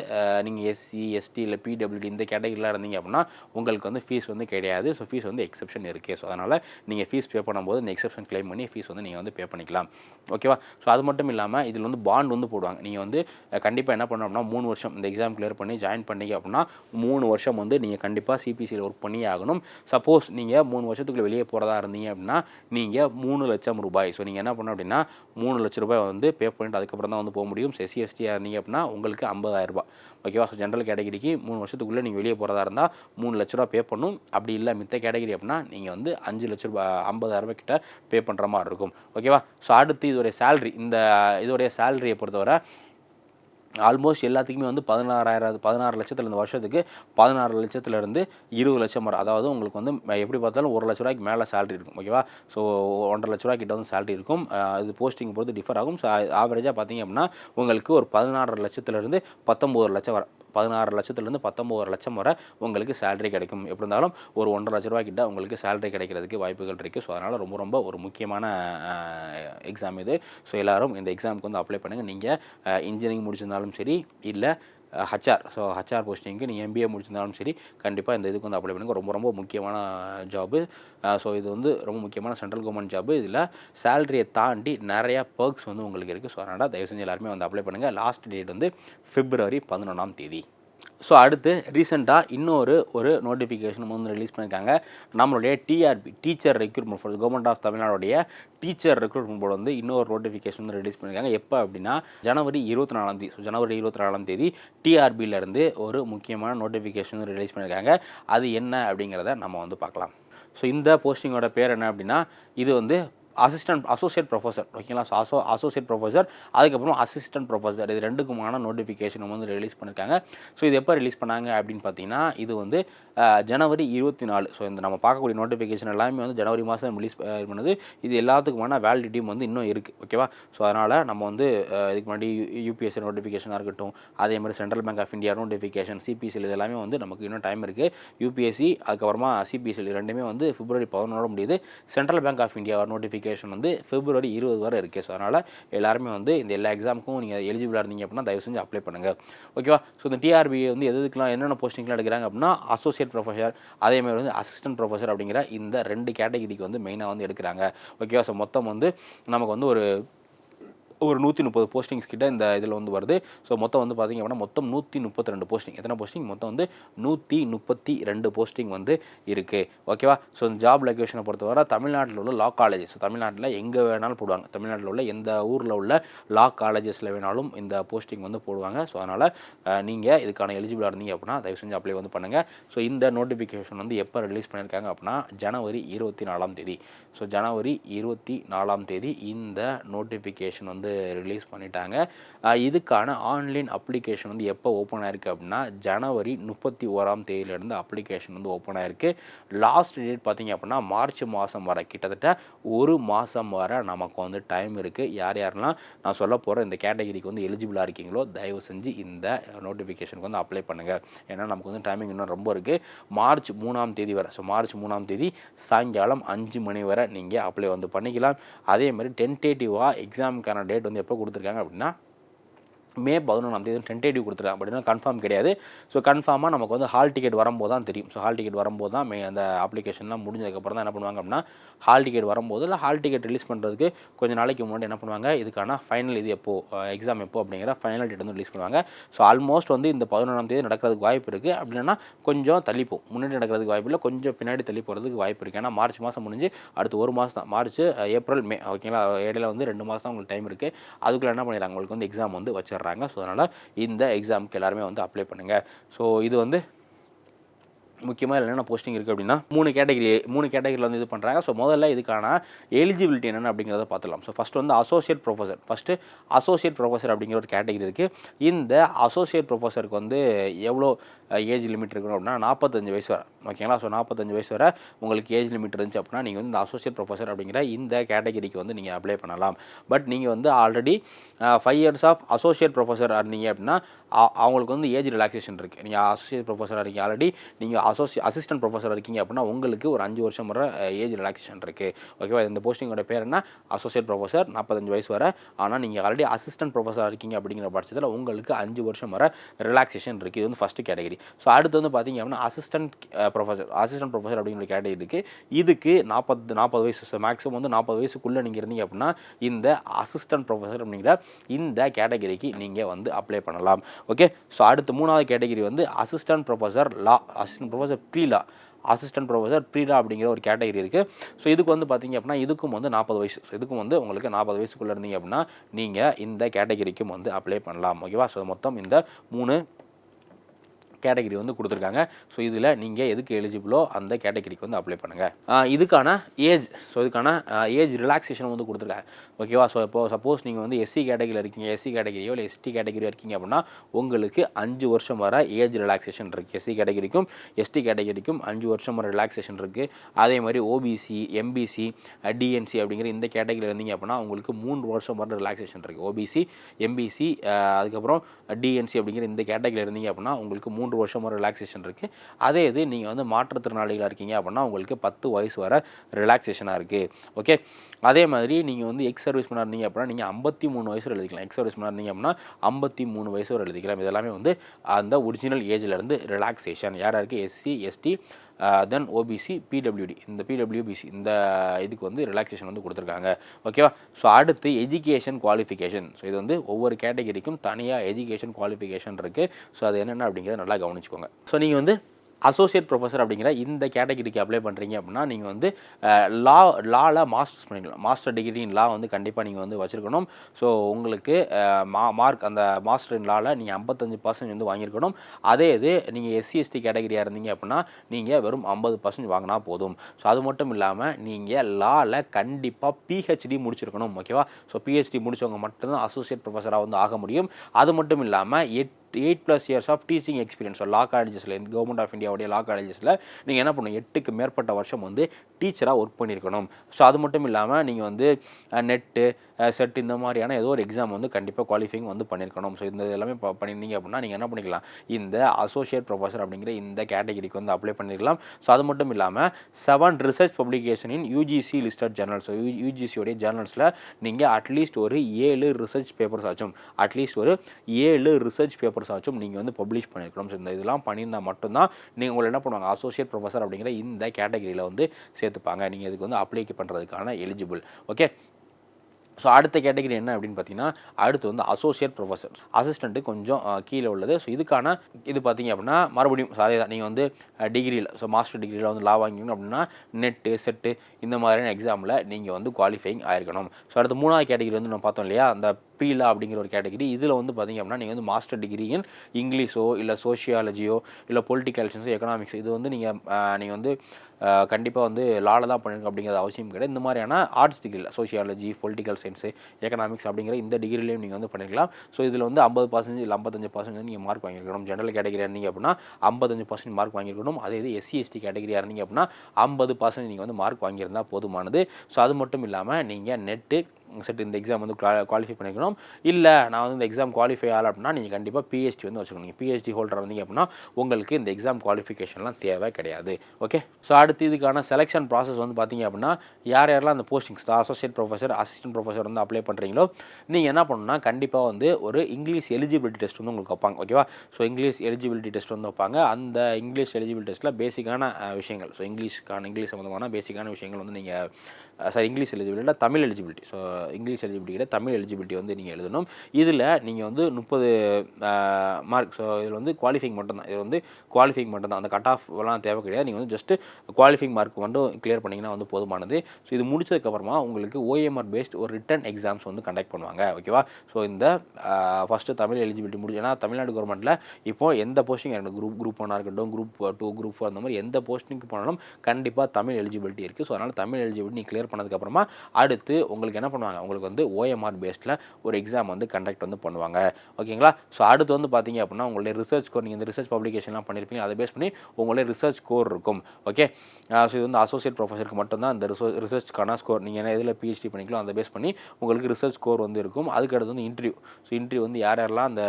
நீங்கள் எஸ்சி எஸ்டி இல்லை பிடபிள்யூடி இந்த கேட்டகிரிலாம் இருந்தீங்க அப்படின்னா உங்களுக்கு வந்து ஃபீஸ் வந்து கிடையாது. ஸோ ஃபீஸ் வந்து எக்ஸப்ஷன் இருக்குது ஸோ அதனால் நீங்கள் ஃபீஸ் பே பண்ணும்போது இந்த எக்ஸப்ஷன் கிளைம் பண்ணி ஃபீஸ் வந்து நீங்கள் வந்து பே பண்ணிக்கலாம். ஓகேவா ஸோ அது மட்டும் இல்லாமல் இதில் வந்து பாண்ட் வந்து போடுவாங்க. நீங்கள் வந்து கண்டிப்பாக என்ன பண்ணணும் அப்படின்னா மூணு வருஷம் இந்த எக்ஸாம் கிளியர் பண்ணி ஜாயின் பண்ணிங்க அப்படின்னா மூணு வருஷம் வந்து நீங்கள் கண்டிப்பாக சிபிசியில் ஒர்க் பண்ணியே ஆகணும். சப்போஸ் நீங்கள் மூணு வருஷத்துக்குள்ள வெளியே போகிறதா இருந்தீங்க அப்படின்னா நீங்கள் மூணு லட்சம் ரூபாய். ஸோ நீங்கள் என்ன பண்ணணும் அப்படின்னா மூணு லட்ச ரூபாய் வந்து பே பண்ணிட்டு அதுக்கப்புறம் தான் வந்து போக முடியும். எஸ்சி எஸ்டியாக இருந்தீங்க அப்படின்னா உங்களுக்கு ஐம்பதாயிரரூபா ஓகேவா ஸோ ஜென்ரல் கேட்டகரிக்கு மூணு வருஷத்துக்குள்ளே நீங்கள் வெளியே போகிறதா இருந்தால் மூணு லட்ச ரூபா பே பண்ணணும். அப்படி இல்லை மித்த கேட்டகரி அப்படின்னா நீங்கள் வந்து அஞ்சு லட்ச ரூபாய் ஐம்பதாயிரரூபா கிட்ட பே பண்ணுற மாதிரி இருக்கும். ஓகேவா ஸோ அடுத்து இதோடைய சேலரி இந்த இதோடைய சேலரியை பொறுத்தவரை ஆல்மோஸ்ட் எல்லாத்துக்குமே வந்து பதினாறாயிரம் பதினாறு லட்சத்தில் இந்த வருஷத்துக்கு பதினாறு லட்சத்துலேருந்து இருபது லட்சம் வரும் அதாவது உங்களுக்கு வந்து எப்படி பார்த்தாலும் ஒரு லட்ச ரூபாய்க்கு மேலே சேலரி இருக்கும் ஓகேவா ஸோ ஒன்றரை லட்ச கிட்ட வந்து சேலரி இருக்கும். இது போஸ்டிங் பொறுத்து டிஃபர் ஆகும். ஸோ ஆவரேஜாக பார்த்தீங்க அப்படின்னா உங்களுக்கு ஒரு பதினாறு லட்சத்துலேருந்து பத்தொம்போது லட்சம் வர பதினாறு லட்சத்துலேருந்து பத்தொம்போது லட்சம் வரை உங்களுக்கு சேலரி கிடைக்கும். எப்படி இருந்தாலும் ஒரு ஒன்றரை லட்ச ரூபாய் கிட்ட உங்களுக்கு சேலரி கிடைக்கிறதுக்கு வாய்ப்புகள் இருக்குது ஸோ அதனால் ரொம்ப ரொம்ப ஒரு முக்கியமான எக்ஸாம் இது. ஸோ எல்லாரும் இந்த எக்ஸாமுக்கு வந்து அப்ளை பண்ணுங்கள் நீங்கள் இன்ஜினியரிங் முடிச்சிருந்தாலும் சரி இல்லை ஹச்ஆர் ஸோ ஹச்ஆர் போஸ்டிங்க்கு நீங்கள் எம்பிஏ முடிச்சிருந்தாலும் சரி கண்டிப்பாக இந்த இதுக்கு வந்து அப்ளை பண்ணுங்கள் ரொம்ப ரொம்ப முக்கியமான ஜாபு ஸோ இது வந்து ரொம்ப முக்கியமான சென்ட்ரல் கவர்மெண்ட் ஜாபு இதில் சேலரியை தாண்டி நிறையா பர்க்ஸ் வந்து உங்களுக்கு இருக்குது ஸோ அதனால் தயவு செஞ்சு எல்லாருமே வந்து அப்ளை பண்ணுங்கள் லாஸ்ட் டேட் வந்து பிப்ரவரி பதினொன்றாம் தேதி. ஸோ அடுத்து ரீசெண்டாக இன்னொரு ஒரு நோட்டிஃபிகேஷன் வந்து ரிலீஸ் பண்ணியிருக்காங்க நம்மளுடைய TRB teacher recruitment for government of தமிழ்நாடுடைய teacher recruitment board வந்து இன்னொரு நோட்டிஃபிகேஷன் வந்து ரிலீஸ் பண்ணியிருக்காங்க எப்போ அப்படின்னா ஜனவரி இருபத்தி நாலாம் தேதி. ஸோ ஜனவரி இருபத்தி நாலாம் தேதி டிஆர்பியிலேருந்து ஒரு முக்கியமான நோட்டிஃபிகேஷன் ரிலீஸ் பண்ணியிருக்காங்க அது என்ன அப்படிங்கிறத நம்ம வந்து பார்க்கலாம். ஸோ இந்த போஸ்டிங்கோட பேர் என்ன அப்படின்னா இது வந்து அசிஸ்டன்ட் அசோசியேட் ப்ரொஃபஸர் ஓகேங்களா ஸோ அசோ அசோசியேட் ப்ரொஃபஸர் அதுக்கப்புறம் அசிஸ்டன்ட் ப்ரொஃபஸர் இது ரெண்டுக்குமான நோட்டிஃபிகேஷன் வந்து ரிலீஸ் பண்ணியிருக்காங்க ஸோ இது எப்போ ரிலீஸ் பண்ணாங்க அப்படின்னு பார்த்தீங்கன்னா இது வந்து ஜனவரி இருபத்தி நாலு ஸோ இந்த நம்ம பார்க்கக்கூடிய நோட்டிஃபிகேஷன் எல்லாமே வந்து ஜனவரி மாதம் ரிலீஸ் பண்ணுது. இது எல்லாத்துக்குமான வேலிடிட்டியும் வந்து இன்னும் இருக்குது ஓகேவா ஸோ அதனால் நம்ம வந்து இதுக்கு முன்னாடி யூபிஎஸ்சி நோட்டிஃபிகேஷனாக இருக்கட்டும் அதே மாதிரி central bank of India notification சிபிஎஸ்சியில் இது எல்லாமே வந்து நமக்கு இன்னும் டைம் இருக்குது யூபிஎஸ்சி அதுக்கப்புறமா சிபிஎஸ்சியில் ரெண்டுமே வந்து பிப்ரவரி பதினொன்றோட முடியுது. Central bank of India notification application வந்து பிப்ரவரி இருபது வரை இருக்குது ஸோ அதனால் எல்லாருமே வந்து இந்த எல்லா எக்ஸாமுக்கும் நீங்கள் எலிஜிபிளாக இருந்தீங்க அப்படின்னா தயவு செஞ்சு அப்ளை பண்ணுங்கள் ஓகேவா ஸோ இந்த டிஆர்பி வந்து எது எதுக்கெலாம் என்னென்ன போஸ்டிங்லாம் எடுக்கிறாங்க அப்படின்னா அசோசியேட் ப்ரொஃபஸர் அதேமாதிரி வந்து அசிஸ்டன்ட் ப்ரொஃபஸர் அப்படிங்கிற இந்த ரெண்டு கேட்டகிரிக்கு வந்து மெயினாக வந்து எடுக்கிறாங்க. ஓகேவா ஸோ மொத்தம் வந்து நமக்கு வந்து ஒரு ஒரு நூற்றி முப்பது போஸ்டிங்ஸ் கிட்ட இந்த இதில் வந்து வருது. ஸோ மொத்தம் வந்து பார்த்திங்க அப்படின்னா மொத்தம் நூற்றி முப்பத்தி ரெண்டு போஸ்டிங் எத்தனை போஸ்டிங் மொத்தம் வந்து நூற்றி முப்பத்தி ரெண்டு போஸ்டிங் வந்து இருக்குது ஓகேவா ஸோ இந்த ஜாப் லொக்கேஷனை பொறுத்தவரை தமிழ்நாட்டில் உள்ள லா காலேஜஸ் தமிழ்நாட்டில் எங்கே வேணாலும் போடுவாங்க. தமிழ்நாட்டில் உள்ள எந்த ஊரில் உள்ள லா காலேஜஸில் வேணாலும் இந்த போஸ்டிங் வந்து போடுவாங்க. ஸோ அதனால் நீங்கள் இதுக்கான எலிஜிபிளாக இருந்தீங்க அப்படின்னா தயவு செஞ்சு அப்ளை வந்து பண்ணுங்கள் ஸோ இந்த நோட்டிஃபிகேஷன் வந்து எப்போ ரிலீஸ் பண்ணியிருக்காங்க அப்படின்னா ஜனவரி இருபத்தி நாலாம் தேதி. ஸோ ஜனவரி இருபத்தி நாலாம் தேதி இந்த நோட்டிஃபிகேஷன் வந்து ரிலீஸ் பண்ணிட்டாங்க. இதுக்கான ஆன்லைன் அப்ளிகேஷன் வந்து எப்போ ஓப்பன் ஆயிருக்கு அப்படின்னா ஜனவரி முப்பத்தி ஓராம் தேதியிலேருந்து அப்ளிகேஷன் வந்து ஓப்பன் ஆயிருக்கு. லாஸ்ட் டேட் பார்த்திங்க அப்படின்னா மார்ச் மாதம் வர. கிட்டத்தட்ட ஒரு மாதம் வர நமக்கு வந்து டைம் இருக்குது யார் யாரெல்லாம் நான் சொல்ல போகிற இந்த கேட்டகிரிக்கு வந்து எலிஜிபிளாக இருக்கீங்களோ தயவு செஞ்சு இந்த நோட்டிஃபிகேஷனுக்கு வந்து அப்ளை பண்ணுங்கள் ஏன்னா நமக்கு வந்து டைமிங் இன்னும் ரொம்ப இருக்குது மார்ச் மூணாம் தேதி வரை. ஸோ மார்ச் மூணாம் தேதி சாயங்காலம் அஞ்சு மணி வரை நீங்கள் அப்ளை வந்து பண்ணிக்கலாம். அதே மாதிரி டென்டேட்டிவாக எக்ஸாமுக்கான டேட் வந்து எப்போ கொடுத்துருக்காங்க அப்படின்னா மே பதினொன்றாம் தேதி டென்டேட்டிவ் கொடுத்துருக்காங்க. அப்படின்னா கன்ஃபார்ம் கிடையாது. ஸோ கன்ஃபார்மாக நமக்கு வந்து ஹால் டிக்கெட் வரும்போது தான் தெரியும். ஸோ ஹால் டிக்கெட் வரும்போது தான் மே அந்த அப்ளிகேஷன்லாம் முடிஞ்சதுக்கப்புறம் தான் என்ன பண்ணுவாங்க அப்படின்னா ஹால் டிக்கெட் வரும்போது இல்லை ஹால் டிக்கெட் ரிலீஸ் பண்ணுறதுக்கு கொஞ்சம் நாளைக்கு முன்னாடி என்ன பண்ணுவாங்க இதுக்கான ஃபைனல் இது எப்போ எக்ஸாம் எப்போ அப்படிங்கிற ஃபைனல் டேட் வந்து ரிலீஸ் பண்ணுவாங்க. ஸோ ஆல்மோஸ்ட் வந்து இந்த பதினொன்றாம் தேதி நடக்கிறதுக்கு வாய்ப்பு இருக்குது அப்படின்னா கொஞ்சம் தள்ளிப்போம். முன்னாடி நடக்கிறதுக்கு வாய்ப்பு இல்லை கொஞ்சம் பின்னாடி தள்ளி போகிறதுக்கு வாய்ப்பு இருக்குது ஏன்னா மார்ச் மாதம் முடிஞ்சு அடுத்து ஒரு மாதம் தான். மார்ச் ஏப்ரல் மே ஓகேங்களா? இடையில வந்து ரெண்டு மாதம் உங்களுக்கு டைம் இருக்குது அதுக்குள்ளே என்ன பண்ணிடுறாங்க உங்களுக்கு வந்து எக்ஸாம் வந்து வச்சிடறாங்க. ஸோ அதனால் இந்த எக்ஸாமுக்கு எல்லாருமே வந்து அப்ளை பண்ணுங்கள் ஸோ இது வந்து முக்கியமாக என்னென்ன போஸ்டிங் இருக்குது அப்படின்னா மூணு கேட்டகரி மூணு கேட்டகரியில் வந்து இது பண்ணுறாங்க ஸோ முதல்ல இதுக்கான எலிஜிபிலிட்டி என்னென்ன அப்படிங்கிறத பார்த்துலாம் ஸோ ஃபஸ்ட் வந்து associate professor first associate professor அப்படிங்கிற ஒரு கேட்டகரி இருக்குது இந்த அசோசியேட் ப்ரொஃபஸருக்கு வந்து எவ்வளோ ஏஜ் லிமிட் இருக்கணும் அப்படின்னா நாற்பத்தஞ்சு வயசு வரை. ஓகேங்களா ஸோ நாற்பத்தஞ்சு வயசு வரை உங்களுக்கு ஏஜ் லிமிட் இருந்துச்சு அப்படின்னா நீங்கள் வந்து இந்த அசோசியேட் ப்ரொஃபஸர் அப்படிங்கிற இந்த கேட்டகரிக்கு வந்து நீங்கள் அப்ளை பண்ணலாம். பட் நீங்கள் வந்து already five years of associate professor இருந்தீங்க அப்படின்னா அவங்களுக்கு வந்து ஏஜ் ரிலாக்ஸேஷன் இருக்குது நீங்கள் அசோசியேட் ப்ரொஃபஸராக இருக்கீங்க ஆல்ரெடி நீங்கள் அசோசி அசிஸ்டன்ட் ப்ரொஃபஸர் இருக்கீங்க அப்படின்னா உங்களுக்கு ஒரு அஞ்சு வருஷம் வர ஏஜ் ரிலாக்ஸேஷன் இருக்குது ஓகேவா இந்த போஸ்டிங்கோட பேர் என்ன? அசோசியேட் ப்ரொஃபஸர் நாற்பத்தஞ்சு வயசு வர. ஆனால் நீங்கள் ஆல்ரெடி அசிஸ்டன்ட் ப்ரொஃபஸராக இருக்கீங்க அப்படிங்கிற பட்சத்தில் உங்களுக்கு அஞ்சு வருஷம் வர ரிலாக்ஸேஷன் இருக்குது இது வந்து ஃபஸ்ட்டு கேட்டகரி ஸோ அடுத்து வந்து பார்த்தீங்க அப்படின்னா அசிஸ்டன்ட் ப்ரொஃபஸர் அசிஸ்டன்ட் ப்ரொஃபஸர் அப்படிங்கிற கேட்டகரி இருக்குது இதுக்கு நாற்பது நாற்பது வயசு மேக்ஸிமம் வந்து நாற்பது வயசுக்குள்ளே நீங்கள் இருந்தீங்க அப்படின்னா இந்த அசிஸ்டன்ட் ப்ரொஃபஸர் அப்படிங்கிற இந்த கேட்டகரிக்கு நீங்கள் வந்து அப்ளை பண்ணலாம். ஓகே ஸோ அடுத்து மூணாவது கேட்டகரி வந்து assistant professor law assistant professor pre law assistant professor pre law அப்படிங்கிற ஒரு கேட்டகரி இருக்குது ஸோ இதுக்கு வந்து பார்த்திங்க அப்படின்னா இதுக்கும் வந்து நாற்பது வயசு ஸோ இதுக்கும் வந்து உங்களுக்கு நாற்பது வயசுக்குள்ளே இருந்தீங்க அப்படின்னா நீங்கள் இந்த கேட்டகரிக்கும் வந்து அப்ளை பண்ணலாம். ஓகேவா ஸோ மொத்தம் இந்த மூணு கேட்டகரி வந்து கொடுத்துருக்காங்க. ஸோ இதில் நீங்கள் எதுக்கு எலிஜிபிளோ அந்த கேட்டகரிக்கு வந்து அப்ளை பண்ணுங்கள் இதுக்கான ஏஜ் ஸோ இதுக்கான ஏஜ் ரிலாக்ஸேஷன் வந்து கொடுத்துருக்காங்க. ஓகேவா ஸோ இப்போ சப்போஸ் நீங்கள் வந்து எஸ்சி கேட்டகரியில் இருக்கீங்க. எஸ்சி கேட்டகரியோ இல்லை எஸ்டி கேட்டகரியோ இருக்கீங்க அப்படின்னா உங்களுக்கு அஞ்சு வருஷம் வர ஏஜ் ரிலாக்ஸேஷன் இருக்குது எஸ்சி கேட்டகரிக்கும் எஸ்டி கேட்டகரிக்கும் அஞ்சு வருஷம் வர ரிலாக்ஸேஷன் இருக்குது அதே மாதிரி ஓபிசி எம்பிசி டிஎன்சி அப்படிங்கிற இந்த கேட்டகரியில் இருந்தீங்க அப்படின்னா உங்களுக்கு மூன்று வருஷம் வர ரிலாக்ஸேஷன் இருக்குது ஓபிசி எம்பிசி அதுக்கப்புறம் டிஎன்சி அப்படிங்கிற இந்த கேட்டகரியில் இருந்தீங்க அப்படின்னா உங்களுக்கு மூன்று மூன்று வருஷம் வரை ரிலாக்ஸேஷன் இருக்குது அதே இது நீங்கள் வந்து மாற்றுத்திறனாளிகளாக இருக்கீங்க அப்படின்னா உங்களுக்கு பத்து வயசு வர ரிலாக்ஸேஷனாக இருக்குது ஓகே அதே மாதிரி நீங்கள் வந்து எக்ஸ் சர்வீஸ் பண்ணா இருந்தீங்க அப்படின்னா நீங்கள் ஐம்பத்தி மூணு வயசு எழுதிக்கலாம். எக்ஸ் சர்வீஸ் பண்ணா இருந்தீங்க அப்படின்னா ஐம்பத்தி மூணு வயசு வரை எழுதிக்கலாம். இதெல்லாமே வந்து அந்த ஒரிஜினல் ஏஜ்லேருந்து ரிலாக்ஸேஷன் யார் யாருக்கு? SC ST then OBC PWD இந்த பிடபிள்யூபிசி இந்த இதுக்கு வந்து ரிலாக்ஸேஷன் வந்து கொடுத்துருக்காங்க. ஓகேவா ஸோ அடுத்து எஜுகேஷன் குவாலிஃபிகேஷன் ஸோ இது வந்து ஒவ்வொரு கேட்டகரிக்கும் தனியாக எஜுகேஷன் குவாலிஃபிகேஷன் இருக்குது ஸோ அது என்னென்ன அப்படிங்கிறத நல்லா கவனிச்சுக்கோங்க. ஸோ நீங்கள் வந்து அசோசியேட் ப்ரொஃபஸர் அப்படிங்கிற இந்த கேட்டகிரிக்கு அப்ளை பண்ணுறீங்க அப்படின்னா நீங்கள் வந்து லா லாவில் மாஸ்டர்ஸ் பண்ணிக்கலாம். மாஸ்டர் டிகிரி இன் லா வந்து கண்டிப்பாக நீங்கள் வந்து வச்சுருக்கணும். ஸோ உங்களுக்கு மா மார்க் அந்த மாஸ்டர் இன் லாவில் நீங்கள் ஐம்பத்தஞ்சு பர்சன்ட் வந்து வாங்கியிருக்கணும். அதே இது நீங்கள் எஸ்சி எஸ்டி கேட்டகிரியாக இருந்தீங்க அப்படின்னா நீங்கள் வெறும் ஐம்பது பர்சன்ட் வாங்கினா போதும். ஸோ அது மட்டும் இல்லாமல் நீங்கள் லாவில் கண்டிப்பாக பிஹெச்டி முடிச்சிருக்கணும் ஓகேவா ஸோ பிஹெச்டி முடித்தவங்க மட்டும்தான் அசோசியேட் ப்ரொஃபஸராக வந்து ஆக முடியும். அது மட்டும் இல்லாமல் எட் eight plus years of teaching experience law காலேஜஸில் இந்த கவர்மெண்ட் ஆஃப் இந்தியாவுடைய லா காலேஜஸில் நீங்கள் என்ன பண்ணணும்? எட்டுக்கு மேற்பட்ட வருஷம் வந்து டீச்சராக ஒர்க் பண்ணியிருக்கணும் ஸோ அது மட்டும் இல்லாமல் நீங்கள் வந்து நெட்டு செட் இந்த மாதிரியான ஏதோ ஒரு எக்ஸாம் வந்து கண்டிப்பாக குவாலிஃபைங் வந்து பண்ணியிருக்கணும் ஸோ இந்த எல்லாமே பண்ணியிருந்தீங்க அப்படின்னா நீங்கள் என்ன பண்ணிக்கலாம்? இந்த அசோசியேட் ப்ரொஃபஸர் அப்படிங்கிற இந்த கேட்டகரிக்கு வந்து அப்ளை பண்ணிருக்கலாம். ஸோ அது மட்டும் இல்லாமல் செவன் ரிசர்ச் பப்ளிகேஷனின் யூஜிசி லிஸ்டட் ஜேர்னல்ஸ் ஸோ யூஜிசியோடைய ஜேர்னல்ஸில் நீங்கள் அட்லீஸ்ட் ஒரு ஏழு ரிசர்ச் பேப்பர்ஸ் ஆச்சும் அட்லீஸ்ட் ஒரு ஏழு ரிசர்ச் பேப்பர்ஸ் ஆச்சும் நீங்கள் வந்து பப்ளிஷ் பண்ணியிருக்கணும் ஸோ இந்த இதெல்லாம் பண்ணியிருந்தால் மட்டும்தான் நீங்கள் உங்களை என்ன பண்ணுவாங்க? அசோசியேட் ப்ரொஃபஸர் அப்படிங்கிற இந்த கேட்டகரியில் வந்து சேர்த்துப்பாங்க. நீங்கள் இதுக்கு வந்து அப்ளை பண்ணுறதுக்கான எலிஜிபிள் ஓகே ஸோ அடுத்த கேட்டகரி என்ன அப்படின்னு பார்த்தீங்கன்னா அடுத்து வந்து அசோசியேட் ப்ரொஃபஸர் அசிஸ்டண்ட்டு கொஞ்சம் கீழே உள்ளது. ஸோ இதுக்கான இது பார்த்தீங்க அப்படின்னா மறுபடியும் அதே தான் நீங்கள் வந்து டிகிரியில் ஸோ மாஸ்டர் டிகிரியில் வந்து லா வாங்கிக்கணும் அப்படின்னா நெட்டு செட்டு இந்த மாதிரியான எக்ஸாமில் நீங்கள் வந்து குவாலிஃபைங் ஆயிருக்கணும். ஸோ அடுத்து மூணாவது கேட்டகரி வந்து நம்ம பார்த்தோம் இல்லையா அந்த ப்ரீலா அப்படிங்கிற ஒரு கேட்டகரி இதில் வந்து பார்த்தீங்க அப்படின்னா நீங்கள் வந்து மாஸ்டர் டிகிரி இன் இங்கிலீஷோ இல்லை சோஷியாலஜியோ இல்லை பொலிட்டிக்கல் சயின்ஸோ எக்கனாமிக்ஸ் இது வந்து நீங்கள் நீங்கள் வந்து கண்டிப்பாக வந்து லால தான் பண்ணிருக்க அப்படிங்கிறது அவசியம் கிடையாது. இந்த மாதிரியான ஆர்ட்ஸ் டிகிரியில் சோஷியாலஜி பொலிட்டிக்கல் சயின்ஸு எக்கனாமிக்ஸ் அப்படிங்கிற இந்த டிகிரிலையும் நீங்கள் வந்து பண்ணிருக்கலாம். ஸோ இதில் வந்து ஐம்பது பர்சன்டேஜ் இல்லை ஐம்பத்தஞ்சு பர்சன்டேஜ் நீங்கள் மார்க் வாங்கியிருக்கணும். ஜென்ரல் கேட்டகரியாக இருந்தீங்க அப்படின்னா ஐம்பத்தஞ்சு பர்சன்ட் மார்க் வாங்கியிருக்கணும். அதே இது எஸ்சி எஸ்டி கேட்டகரியாக இருந்தீங்க அப்படின்னா ஐம்பது பர்சன்ட் நீங்கள் வந்து மார்க் வாங்கியிருந்தால் போதுமானது. ஸோ அது மட்டும் இல்லாமல் நீங்கள் நெட்டு செட் இந்த எக்ஸாம் வந்து குவாலிஃபை பண்ணிக்கணும். இல்லை நான் வந்து இந்த எக்ஸாம் குவாலிஃபை ஆகலை அப்படின்னா நீங்கள் கண்டிப்பாக பிஹெச்டி வந்து வச்சுக்கணும். நீங்கள் பிஹெச்டி ஹோல்டர் வந்தீங்க அப்படின்னா உங்களுக்கு இந்த எக்ஸாம் குவாலிஃபிகேஷன்லாம் தேவை கிடையாது. ஓகே ஸோ அடுத்து இதுக்கான செலெக்ஷன் ப்ராசஸ் வந்து பார்த்தீங்க அப்படின்னா யார் யாரெல்லாம் அந்த postings associate professor assistant professor வந்து அப்ளை பண்ணுறீங்களோ நீங்கள் என்ன பண்ணணும்னா கண்டிப்பாக வந்து ஒரு இங்கிலீஷ் எலிஜிபிலிட்டி டெஸ்ட் வந்து உங்களுக்கு வைப்பாங்க. ஓகேவா ஸோ இங்கிலீஷ் எலிஜிபிலிட்டி டெஸ்ட் வந்து வைப்பாங்க. அந்த இங்கிலீஷ் எலிஜிபிலிட்டி டெஸ்ட்டில் பேசிக்கான விஷயங்கள். ஸோ இங்கிலீஷ்க்கான இங்கிலீஷ் சம்மந்தமான பேசிக்கான விஷயங்கள் வந்து நீங்கள் sorry English eligibility Tamil eligibility so English எலிஜிபிலிட்டியில் Tamil eligibility வந்து நீங்கள் எழுதணும். இதில் நீங்கள் வந்து முப்பது மார்க் ஸோ இதில் வந்து குவாலிஃபைங் மட்டும்தான். இது வந்து குவாலிஃபைங் மட்டும்தான். அந்த கட் ஆஃப் எல்லாம் தேவை கிடையாது. நீங்கள் வந்து ஜஸ்ட்டு குவாலிஃபைங் மார்க் மட்டும் கிளியர் பண்ணிங்கன்னா வந்து போதுமானது. ஸோ இது முடிச்சதுக்கப்புறமா உங்களுக்கு ஓஎம்ஆர் பேஸ்ட் ஒரு ரிட்டன் எக்ஸாம்ஸ் வந்து கண்டக்ட் பண்ணுவாங்க. ஓகேவா ஸோ இந்த ஃபஸ்ட்டு தமிழ் எலிஜிபிலிட்டி முடிச்சு ஏன்னா தமிழ்நாடு கவர்மெண்ட்டில் இப்போ எந்த போஸ்டிங் எனக்கு குரூப் குரூப் ஒன்னாக இருக்கட்டும் குரூப் டூ குரூப் ஃபோர் அந்த மாதிரி எந்த போஸ்டிங்க்கு போனாலும் கண்டிப்பாக தமிழ் எலிஜிபிலிட்டி இருக்குது ஸோ அதனால் தமிழ் எலிஜிபிலிட்டி நீ கிளியர் பண்ணதுக்கப்புறமா அடுத்து உங்களுக்கு என்ன பண்ணுவாங்க? உங்களுக்கு வந்து ஓஎம்ஆர் பேஸ்டில் ஒரு எக்ஸாம் வந்து கண்டக்ட் வந்து பண்ணுவாங்க. ஓகேங்களா? ஸோ அடுத்து வந்து பார்த்தீங்க அப்படின்னா உங்களுடைய ரிசர்ச் ஸ்கோர் நீங்கள் இந்த ரிசர்ச் பப்ளிகேஷன்லாம் பண்ணியிருப்பீங்க அதை பேஸ் பண்ணி உங்களுடைய ரிசர்ச் ஸ்கோர் இருக்கும். ஓகே ஸோ இது வந்து அசோசியேட் ப்ரொஃபஸருக்கு மட்டும்தான் இந்த ரிசர்ச் ரிசர்ச்க்கான ஸ்கோர் நீங்கள் என்ன இதில் பிஹெச்டி பண்ணிக்கலாம் அதை பேஸ் பண்ணி உங்களுக்கு ரிசர்ச் ஸ்கோர் வந்து இருக்கும். அதுக்கடுத்து வந்து இன்டர்வியூ ஸோ இன்டர்வியூ வந்து யார் யாரெல்லாம் அந்த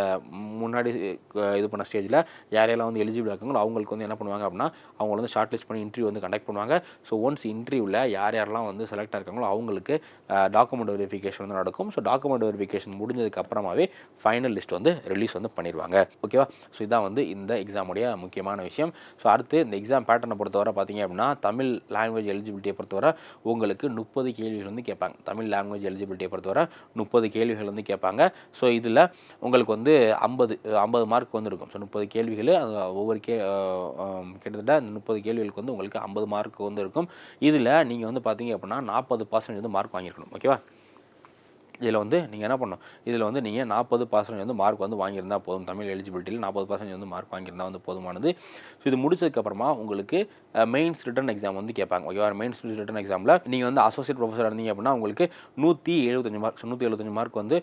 முன்னாடி இது பண்ண ஸ்டேஜில் யார் யாரெல்லாம் வந்து எலிஜிபிள் இருக்காங்களோ அவங்களுக்கு வந்து என்ன பண்ணுவாங்க அப்படின்னா அவங்க வந்து ஷார்ட் லிஸ்ட் பண்ணி இன்டர்வியூ வந்து கண்டக்ட் பண்ணுவாங்க. ஸோ ஒன்ஸ் இன்டர்வியூவில் யார் யாரெல்லாம் வந்து செலக்ட் இருக்காங்களோ அவங்களுக்கு டாக்குமெண்ட் வெரிஃபிகேஷன் வந்து நடக்கும். ஸோ டாக்குமெண்ட் வெரிஃபிகேஷன் முடிஞ்சதுக்கு அப்புறமாவே ஃபைனல் லிஸ்ட் வந்து ரிலீஸ் வந்து பண்ணிடுவாங்க ஓகேவா ஸோ இதான் வந்து இந்த எக்ஸாமுடைய முக்கியமான விஷயம். ஸோ அடுத்து இந்த எக்ஸாம் பேட்டர்னை பொறுத்தவரை பார்த்தீங்க அப்படின்னா தமிழ் லாங்குவேஜ் எலிஜிபிலிட்டியை பொறுத்தவரை உங்களுக்கு முப்பது கேள்விகள் வந்து கேட்பாங்க. தமிழ் லாங்குவேஜ் எலிஜிபிலிட்டியை பொறுத்தவரை முப்பது கேள்விகள் வந்து கேட்பாங்க. ஸோ இதில் உங்களுக்கு வந்து ஐம்பது ஐம்பது மார்க் வந்து இருக்கும். ஸோ முப்பது கேள்விகள் அது ஒவ்வொரு கே கிட்டத்தட்ட முப்பது கேள்விகளுக்கு வந்து உங்களுக்கு ஐம்பது மார்க் வந்து இருக்கும். இதில் நீங்கள் வந்து பார்த்தீங்க அப்படின்னா நாற்பது பர்சன்டேஜ் வந்து மார்க் வாங்கியிருக்கணும். ஓகேவா இதில் வந்து நீங்கள் என்ன பண்ணணும்? இதில் வந்து நீங்கள் நாற்பது பர்சன்டேஜ் வந்து மார்க் வந்து வாங்கியிருந்தா போதும். தமிழ் எலிஜிபிலிட்டியில் நாற்பது பர்சன்டேஜ் வந்து மார்க் வாங்கியிருந்தால் வந்து போதுமானது. ஸோ இது முடிச்சதுக்கப்புறமா உங்களுக்கு மெயின்ஸ் ரிட்டன் எக்ஸாம் வந்து கேட்பாங்க. ஓகேவா மெயின்ஸ் ரிட்டன் எக்ஸாமில் நீங்கள் வந்து அசோசியேட் ப்ரொஃபஸர் இருந்தீங்க அப்படின்னா உங்களுக்கு நூற்றி எழுபத்தஞ்சு மார்க் நூற்றி எழுபத்தஞ்சு மார்க் வந்து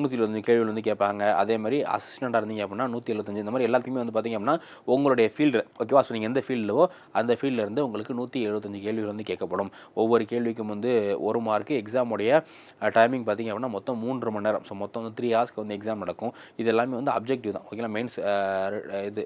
நூற்றி எழுபத்தஞ்சு கேள்விகள் வந்து கேட்பாங்க. அதே மாதிரி அசிஸ்டண்ட்டாக இருந்தீங்க அப்படின்னா நூற்றி எழுபத்தஞ்சு இந்த மாதிரி எல்லாத்துக்குமே வந்து பார்த்தீங்க அப்படின்னா உங்களுடைய ஃபீல்டு ஓகேவா ஸோ நீங்கள் எந்த ஃபீல்டோ அந்த ஃபீல்டில் இருந்து உங்களுக்கு நூற்றி எழுபத்தஞ்சு கேள்விகள் வந்து கேட்கப்படும். ஒவ்வொரு கேள்விக்கும் வந்து ஒரு மார்க்கு எக்ஸாமுடைய டைமிங் பார்த்தீங்க அப்படின்னா மொத்தம் மூன்று மணி நேரம். ஸோ மொத்தம் வந்து த்ரீ ஹவர்ஸ்க்கு வந்து எக்ஸாம் நடக்கும். இது எல்லாமே வந்து அப்ஜெக்டிவ் தான். ஓகேங்களா மெயின்ஸ் இது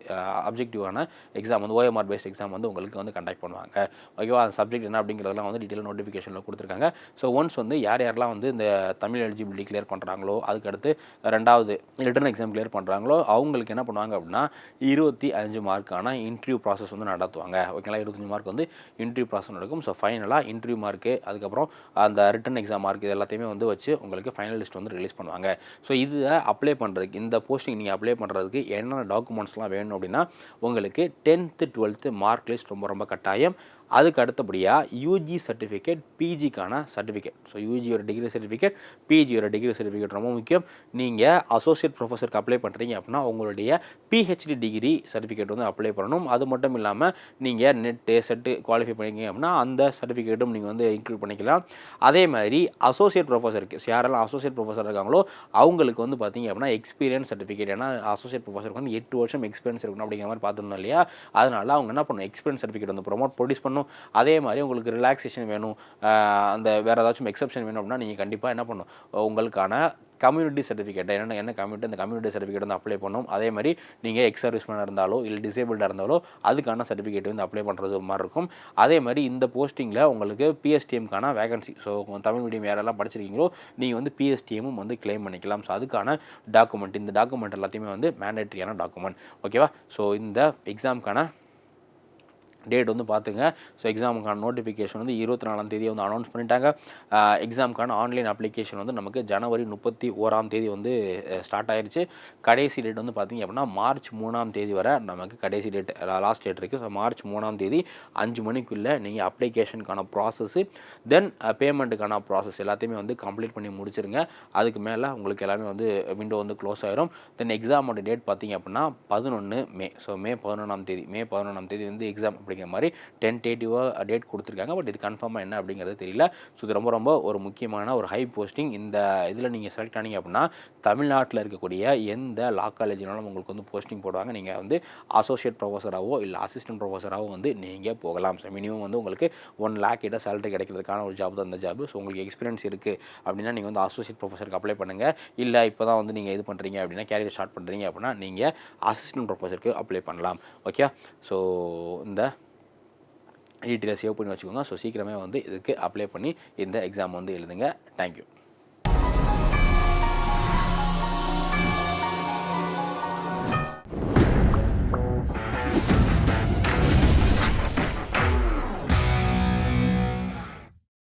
அப்ஜெக்டிவான எக்ஸாம் வந்து ஓஎம்ஆர் பேஸ்ட் எக்ஸாம் வந்து உங்களுக்கு வந்து கண்டக்ட் பண்ணுவாங்க. ஓகேவா அந்த சப்ஜெக்ட் என்ன அப்படிங்கிறதெல்லாம் வந்து டீட்டெயில் நோட்டிஃபிகேஷனில் கொடுத்துருக்காங்க. ஸோ ஒன்ஸ் வந்து யார் யாரெல்லாம் வந்து இந்த தமிழ் எலிஜிபிலிட்டி கிளியர் பண்ணுறாங்களோ அதுக்கடுத்து ரெண்டாவது ரிட்டன் எக்ஸாம் கிளியர் பண்ணுறாங்களோ அவங்களுக்கு என்ன பண்ணுவாங்க அப்படின்னா இருபத்தி அஞ்சு மார்க்கான இன்டர்வியூ ப்ராசஸ் வந்து நடத்துவாங்க. ஓகேங்களா இருபத்தஞ்சு மார்க் வந்து இன்டர்வியூ ப்ராசஸ் நடக்கும். ஸோ ஃபைனலாக இன்டர்வியூ மார்க்கு அதுக்கப்புறம் அந்த ரிட்டன் எக்ஸாம் மார்க் இது எல்லாத்தையுமே வந்து வச்சு உங்களுக்கு ஃபைனல் லிஸ்ட் வந்து ரிலீஸ் பண்ணுவாங்க. ஸோ இதை அப்ளை பண்ணுறதுக்கு இந்த போஸ்டிங் நீங்கள் அப்ளை பண்ணுறதுக்கு என்னென்ன டாக்குமெண்ட்ஸ்லாம் வேணும் அப்படின்னா உங்களுக்கு டென்த்து டுவெல்த்து மார்க் லிஸ்ட் ரொம்ப ரொம்ப கட்டாயம். அதுக்கு அடுத்தபடியாக யூஜி சர்டிஃபிகேட் பிஜிக்கான சர்டிஃபிகேட் ஸோ யூஜியோட டிகிரி சர்டிஃபிகேட் பிஜியோட டிகிரி சர்டிஃபிகேட் ரொம்ப முக்கியம். நீங்கள் அசோசியேட் ப்ரொஃபஸருக்கு அப்ளை பண்ணுறீங்க அப்படின்னா உங்களுடைய பிஹெச்டி டிகிரி சர்டிஃபிகேட் வந்து அப்ளை பண்ணணும். அது மட்டும் இல்லாமல் நீங்கள் நெட்டு செட்டு குவாலிஃபை பண்ணிக்கிங்க அப்படின்னா அந்த சர்டிஃபிகேட்டும் நீங்கள் வந்து இன்க்ளூட் பண்ணிக்கலாம். அதே மாதிரி அசோசியேட் ப்ரொஃபஸருக்கு யாரெல்லாம் அசோசியேட் ப்ரொஃபஸர் இருக்காங்களோ அவங்களுக்கு வந்து பார்த்தீங்க அப்படின்னா எக்ஸ்பீரியன்ஸ் சர்டிஃபிகேட் ஏன்னா அசோசியேட் ப்ரொஃபஸருக்கு வந்து எட்டு வருஷம் எக்ஸ்பீரியன்ஸ் இருக்கணும் அப்படிங்கிற மாதிரி பார்த்துருந்தோம் இல்லையா? அதனால அவங்க என்ன பண்ணணும்? எக்ஸ்பீரியன்ஸ் சர்டிஃபிகேட் வந்து ப்ரொமோட் ப்ரொடியூஸ் பண்ணணும். பண்ணணும். அதே மாதிரி உங்களுக்கு ரிலாக்ஸேஷன் வேணும். அந்த வேறு ஏதாச்சும் எக்ஸப்ஷன் வேணும் அப்படின்னா நீங்கள் கண்டிப்பாக என்ன பண்ணணும்? உங்களுக்கான கம்யூனிட்டி சர்டிஃபிகேட் என்ன என்ன கம்யூனிட்டி அந்த கம்யூனிட்டி சர்டிஃபிகேட் வந்து அப்ளை பண்ணணும். அதே மாதிரி நீங்கள் எக்ஸ் சர்வீஸ்மேனாக இருந்தாலோ இல்லை டிசேபிள்டாக இருந்தாலோ அதுக்கான சர்டிஃபிகேட் வந்து அப்ளை பண்ணுறது மாதிரி இருக்கும். அதே மாதிரி இந்த போஸ்டிங்கில் உங்களுக்கு பிஎஸ்டிஎம்க்கான வேகன்சி ஸோ தமிழ் மீடியம் யாரெல்லாம் படிச்சிருக்கீங்களோ நீங்கள் வந்து பிஎஸ்டிஎம்மும் வந்து கிளைம் பண்ணிக்கலாம். ஸோ அதுக்கான டாக்குமெண்ட் இந்த டாக்குமெண்ட் எல்லாத்தையுமே வந்து மேண்டேட்ரியான டாக்குமெண்ட் ஓகேவா ஸோ இந்த எக்ஸாமுக்கான டேட் வந்து பார்த்துங்க. ஸோ எக்ஸாமுக்கான நோட்டிஃபிகேஷன் வந்து இருபத்தி நாலாம் தேதி வந்து அனௌன்ஸ் பண்ணிட்டாங்க. எக்ஸாமுக்கான ஆன்லைன் அப்ளிகேஷன் வந்து நமக்கு ஜனவரி முப்பத்தி ஓராம் தேதி வந்து ஸ்டார்ட் ஆயிடுச்சு கடைசி டேட் வந்து பார்த்திங்க அப்படின்னா மார்ச் மூணாம் தேதி வரை நமக்கு கடைசி டேட் லாஸ்ட் டேட் இருக்குது ஸோ மார்ச் மூணாம் தேதி அஞ்சு மணிக்குள்ளே நீங்கள் அப்ளிகேஷனுக்கான ப்ராசஸ்ஸு தென் பேமெண்ட்டுக்கான ப்ராசஸ் எல்லாத்தையுமே வந்து கம்ப்ளீட் பண்ணி முடிச்சிருங்க. அதுக்கு மேலே உங்களுக்கு எல்லாமே வந்து விண்டோ வந்து க்ளோஸ் ஆயிரும். தென் எக்ஸாமோட டேட் பார்த்தீங்க அப்படின்னா பதினொன்று மே. ஸோ மே பதினொன்றாம் தேதி. மே பதினொன்றாம் தேதி வந்து எக்ஸாம் அப்படி அப்படிங்கிற மாதிரி டென்டேட்டிவாக டேட் கொடுத்துருக்காங்க. பட் இது கன்ஃபார்மாக என்ன அப்படிங்கிறது தெரியல. ஸோ இது ரொம்ப ரொம்ப ஒரு முக்கியமான ஒரு ஹை போஸ்டிங் இந்த இதில் நீங்கள் செலக்ட் ஆனீங்க அப்படின்னா தமிழ்நாட்டில் இருக்கக்கூடிய எந்த லா காலேஜினாலும் உங்களுக்கு வந்து போஸ்டிங் போடுவாங்க. நீங்கள் வந்து அசோசியேட் ப்ரொஃபஸராகவோ இல்லை அசிஸ்டன்ட் ப்ரொஃபஸராகவோ வந்து நீங்கள் போகலாம். ஸோ மினிமம் வந்து உங்களுக்கு ஒன் லேக் கிட்ட சேலரி கிடைக்கிறதுக்கான ஒரு ஜாப் தான் இந்த ஜாப் ஸோ உங்களுக்கு எக்ஸ்பீரியன்ஸ் இருக்குது அப்படின்னா நீங்கள் வந்து அசோசியேட் ப்ரொஃபஸருக்கு அப்ளை பண்ணுங்கள் இல்லை இப்போ தான் வந்து நீங்கள் இது பண்ணுறீங்க அப்படின்னா கேரியர் ஸ்டார்ட் பண்ணுறீங்க அப்படின்னா நீங்கள் அசிஸ்டன்ட் ப்ரொஃபஸருக்கு அப்ளை பண்ணலாம். ஓகே ஸோ இந்த டீட்டெயிலை சேவ் பண்ணி வச்சுக்கோங்க. ஸோ சீக்கிரமே வந்து இதுக்கு அப்ளை பண்ணி இந்த எக்ஸாம் வந்து எழுதுங்க. தேங்க்யூ